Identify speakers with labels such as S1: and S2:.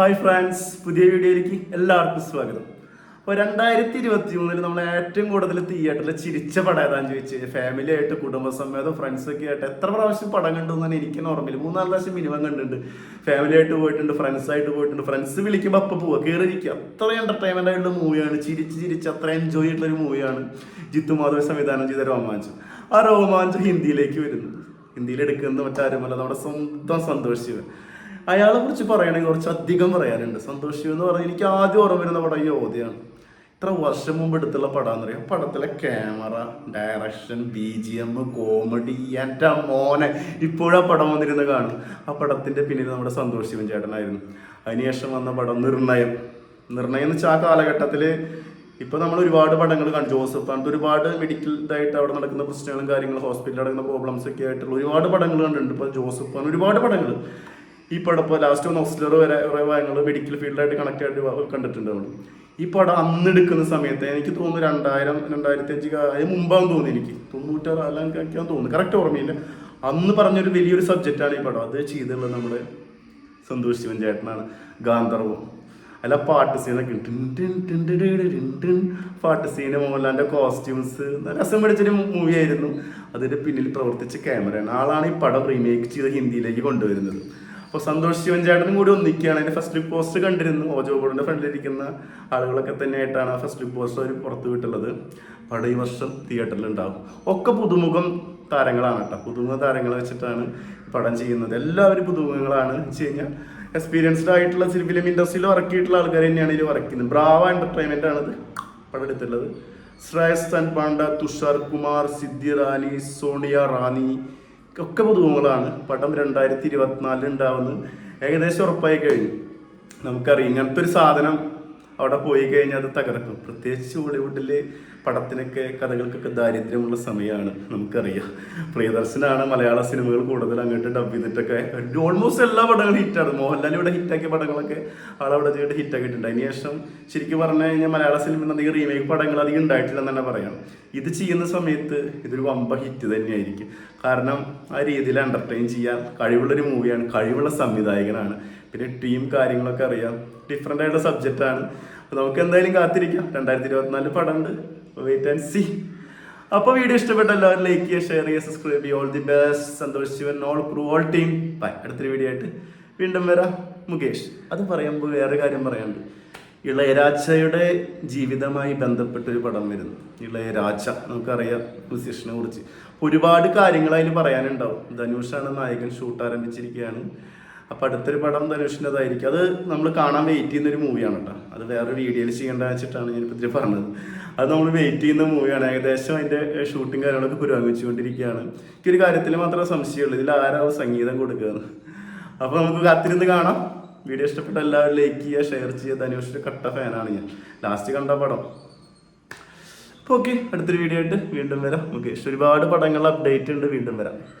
S1: Hi friends പുതിയ വീഡിയോയിലേക്ക് എല്ലാവർക്കും സ്വാഗതം. അപ്പോൾ രണ്ടായിരത്തി ഇരുപത്തി മൂന്നിൽ നമ്മൾ ഏറ്റവും കൂടുതൽ തിയേറ്ററിൽ ചിരിച്ച പടം ഏതാന്ന് ചോദിച്ചു ഫാമിലി ആയിട്ട് കുടുംബസമേതം ഫ്രണ്ട്സൊക്കെ ആയിട്ട് എത്ര പ്രാവശ്യം പടം കണ്ടു എന്നാണ് എനിക്ക് ഓർമ്മയില്ല. മൂന്നാൽ പ്രാവശ്യം മിനിമം കണ്ടിട്ടുണ്ട്. ഫാമിലി ആയിട്ട് പോയിട്ടുണ്ട് ഫ്രണ്ട്സ് ആയിട്ട് പോയിട്ടുണ്ട്. ഫ്രണ്ട്സ് വിളിക്കുമ്പോൾ അപ്പം പോവുക കയറിയിരിക്കുക അത്ര എന്റർടൈൻമെന്റ് ആയിട്ടുള്ള മൂവിയാണ് ചിരിച്ച് ചിരിച്ച് അത്ര എൻജോയ് ആയിട്ടുള്ള ഒരു മൂവിയാണ് ജിത്തു മാധവ സംവിധാനം ചെയ്ത രോമാഞ്ചം. ആ രോമാഞ്ചം ഹിന്ദിയിലേക്ക് വരുന്നു. ഹിന്ദിയിൽ എടുക്കുന്നത് മറ്റാരുമല്ല നമ്മുടെ സ്വന്തം സന്തോഷ് ശിവൻ. അയാളെ കുറിച്ച് പറയണമെങ്കിൽ കുറച്ച് അധികം പറയാനുണ്ട്. സന്തോഷ് എന്ന് പറഞ്ഞാൽ എനിക്ക് ആദ്യം ഓർമ്മ വരുന്ന പടം യോധയാണ് ഇത്ര വർഷം മുമ്പ് എടുത്തുള്ള പടം അറിയാം പടത്തിലെ camera direction B G M comedy എന്റെ മോനെ ഇപ്പോഴാ പടം വന്നിരുന്ന് കാണും. ആ പടത്തിന്റെ പിന്നിൽ നമ്മുടെ സന്തോഷ് ശിവൻ ചേട്ടനായിരുന്നു. അതിനുശേഷം വന്ന പടം നിർണയം. നിർണയം എന്ന് വെച്ചാൽ ആ കാലഘട്ടത്തിൽ ഇപ്പൊ നമ്മൾ ഒരുപാട് പടങ്ങൾ കാണും. ജോസഫ് ആണ് ഒരുപാട് മെഡിക്കൽ ഇതായിട്ട് അവിടെ നടക്കുന്ന പ്രശ്നങ്ങളും കാര്യങ്ങളും ഹോസ്പിറ്റലിൽ നടക്കുന്ന പ്രോബ്ലംസ് ഒക്കെ ആയിട്ടുള്ള ഒരുപാട് പടങ്ങൾ കണ്ടിട്ടുണ്ട്. ഇപ്പൊ ജോസഫ് ആണ് ഒരുപാട് പടങ്ങൾ. ഈ പടം ഇപ്പോൾ ലാസ്റ്റ് ഒന്ന് ഓസ്ലർ വരെ കുറേ ഭാഗങ്ങൾ മെഡിക്കൽ ഫീൽഡായിട്ട് കണക്ട് ആയിട്ട് കണ്ടിട്ടുണ്ട് നമ്മൾ ഈ പടം അന്ന് എടുക്കുന്ന സമയത്ത് എനിക്ക് തോന്നുന്നു രണ്ടായിരം രണ്ടായിരത്തി അഞ്ച് അതിന് മുമ്പാകും തോന്നുന്നു എനിക്ക്. തൊണ്ണൂറ്റാറ് അല്ലെങ്കിൽ തോന്നുന്നു. കറക്റ്റ് ഓർമ്മയില്ല. അന്ന് പറഞ്ഞൊരു വലിയൊരു സബ്ജക്റ്റാണ് ഈ പടം. അത് ചെയ്തുള്ളത് നമ്മുടെ സന്തോഷ് ശിവൻ ചേട്ടനാണ്. ഗാന്ധർവം അല്ല പാട്ട് സീനൊക്കെ. പാട്ട് സീന് മോഹൻലാലിന്റെ കോസ്റ്റ്യൂംസ് രസം പിടിച്ചൊരു മൂവി ആയിരുന്നു. അതിന്റെ പിന്നിൽ പ്രവർത്തിച്ച ക്യാമറയാണ്. ആളാണ് ഈ പടം റീമേക്ക് ചെയ്ത് ഹിന്ദിയിലേക്ക് കൊണ്ടുവരുന്നത്. അപ്പോൾ സന്തോഷ് ശിവൻ ചേട്ടനും കൂടി ഒന്നിക്കുകയാണ്. അതിന്റെ ഫസ്റ്റ് ലുക്ക് പോസ്റ്റ് കണ്ടിരുന്നു. ഓജോ ബോർഡിന്റെ ഫ്രണ്ടിലിരിക്കുന്ന ആളുകളൊക്കെ തന്നെയായിട്ടാണ് ഫസ്റ്റ് ലുക്ക് പോസ്റ്റ് അവർ പുറത്തു വിട്ടുള്ളത്. ഈ വർഷം തിയേറ്ററിൽ ഉണ്ടാവും. ഒക്കെ പുതുമുഖം താരങ്ങളാണ് കേട്ടോ. പുതുമുഖ താരങ്ങളെ വെച്ചിട്ടാണ് പടം ചെയ്യുന്നത്. എല്ലാവരും പുതുമുഖങ്ങളാണ്. വെച്ച് കഴിഞ്ഞാൽ എക്സ്പീരിയൻസ്ഡ് ആയിട്ടുള്ള ഫിലിം ഇൻഡസ്ട്രിയിൽ വർക്ക് ചെയ്തിട്ടുള്ള ആൾക്കാർ തന്നെയാണ് ഇതിൽ വർക്ക് ചെയ്യുന്നത്. ബ്രാവ എന്റർടൈൻമെന്റ് ആണിത് പടം എടുത്തുള്ളത് ശ്രേയസ് തൻ പാണ്ഡ തുഷാർ കുമാർ സിദ്ധി റാണി സോണിയ റാണി ഒക്കെ പുതുമുഖങ്ങളാണ് പടം രണ്ടായിരത്തി ഇരുപത്തിനാലിൽ ഉണ്ടാവുന്നത്. ഏകദേശം ഉറപ്പായി കഴിഞ്ഞു. നമുക്കറിയാം. ഇങ്ങനത്തെ ഒരു സാധനം അവിടെ പോയി കഴിഞ്ഞാൽ അത് തകർക്കും. പ്രത്യേകിച്ച് ഹോളിവുഡിൽ പടത്തിനൊക്കെ കഥകൾക്കൊക്കെ ദാരിദ്ര്യമുള്ള സമയമാണ് നമുക്കറിയാം. പ്രിയദർശനാണ് മലയാള സിനിമകൾ കൂടുതൽ അങ്ങോട്ട് ഡബ് ചെയ്തിട്ടൊക്കെ ഓൾമോസ്റ്റ് എല്ലാ പടങ്ങളും ഹിറ്റാണ് മോഹൻലാൽ ഇവിടെ ഹിറ്റാക്കിയ പടങ്ങളൊക്കെ ആളവിടെ ചെയ്തിട്ട് ഹിറ്റാക്കിയിട്ടുണ്ട് അതിനുശേഷം ശരിക്കും പറഞ്ഞു കഴിഞ്ഞാൽ മലയാള സിനിമ അധികം റീമേക്ക് പടങ്ങൾ അധികം ഉണ്ടായിട്ടില്ല എന്ന് തന്നെ പറയാം. ഇത് ചെയ്യുന്ന സമയത്ത് ഇതൊരു വമ്പ ഹിറ്റ് തന്നെയായിരിക്കും. കാരണം ആ രീതിയിൽ എന്റർടൈൻ ചെയ്യാൻ കഴിവുള്ളൊരു മൂവിയാണ് കഴിവുള്ള സംവിധായകനാണ്. പിന്നെ ടീം കാര്യങ്ങളൊക്കെ അറിയാം. ഡിഫറെന്റ് ആയിട്ടുള്ള സബ്ജക്റ്റാണ് അപ്പോൾ നമുക്ക് എന്തായാലും കാത്തിരിക്കാം. രണ്ടായിരത്തി ഇരുപത്തിനാല് പടം ഉണ്ട് വെയിറ്റ് ആൻഡ് സി അപ്പോൾ വീഡിയോ ഇഷ്ടപ്പെട്ട എല്ലാവരും ലൈക്ക് ചെയ്യുക ഷെയർ ചെയ്യുക സബ്സ്ക്രൈബ് ചെയ്യുക. All the best Santosh Sivan all crew all team bye അടുത്തൊരു വീഡിയോ ആയിട്ട് വീണ്ടും വരാം. മുകേഷ് അത് പറയുമ്പോൾ വേറെ കാര്യം പറയാനുണ്ട്. ഇളയരാജയുടെ ജീവിതമായി ബന്ധപ്പെട്ട ഒരു പടം വരുന്നു. ഇളയരാജ നമുക്കറിയാം മ്യൂസിഷ്യനെ കുറിച്ച്. ഒരുപാട് കാര്യങ്ങൾ അതിൽ പറയാനുണ്ടാവും. ധനുഷാണ് നായകൻ ഷൂട്ട് ആരംഭിച്ചിരിക്കുകയാണ്. അപ്പൊ അടുത്തൊരു പടം ധനുഷിന്റെതായിരിക്കും അത് നമ്മൾ കാണാൻ വെയിറ്റ് ചെയ്യുന്ന ഒരു മൂവിയാണ് കേട്ടോ അത് വേറെ വീഡിയോയിൽ ചെയ്യേണ്ട വെച്ചിട്ടാണ് ഞാൻ ഇതിൽ പറഞ്ഞത്. അത് നമ്മൾ വെയിറ്റ് ചെയ്യുന്ന മൂവിയാണ് ഏകദേശം അതിന്റെ ഷൂട്ടിംഗ് കാര്യങ്ങളൊക്കെ പുരോഗമിച്ചുകൊണ്ടിരിക്കുകയാണ്. എനിക്കൊരു കാര്യത്തിൽ മാത്രമേ സംശയമുള്ളൂ. ഇതിൽ ആരാവും സംഗീതം കൊടുക്കുകയെന്ന് അപ്പോൾ നമുക്ക് കാത്തിരുന്ന് കാണാം. വീഡിയോ ഇഷ്ടപ്പെട്ട എല്ലാവരും ലൈക്ക് ചെയ്യുക ഷെയർ ചെയ്യുക. ധനുഷിന്റെ കട്ട ഫാനാണ് ഞാൻ. ലാസ്റ്റ് കണ്ട പടം. ഓക്കെ അടുത്തൊരു വീഡിയോ ആയിട്ട് വീണ്ടും വരാം. ഓക്കെ ഒരുപാട് പടങ്ങൾ അപ്ഡേറ്റ് ഉണ്ട്. വീണ്ടും വരാം.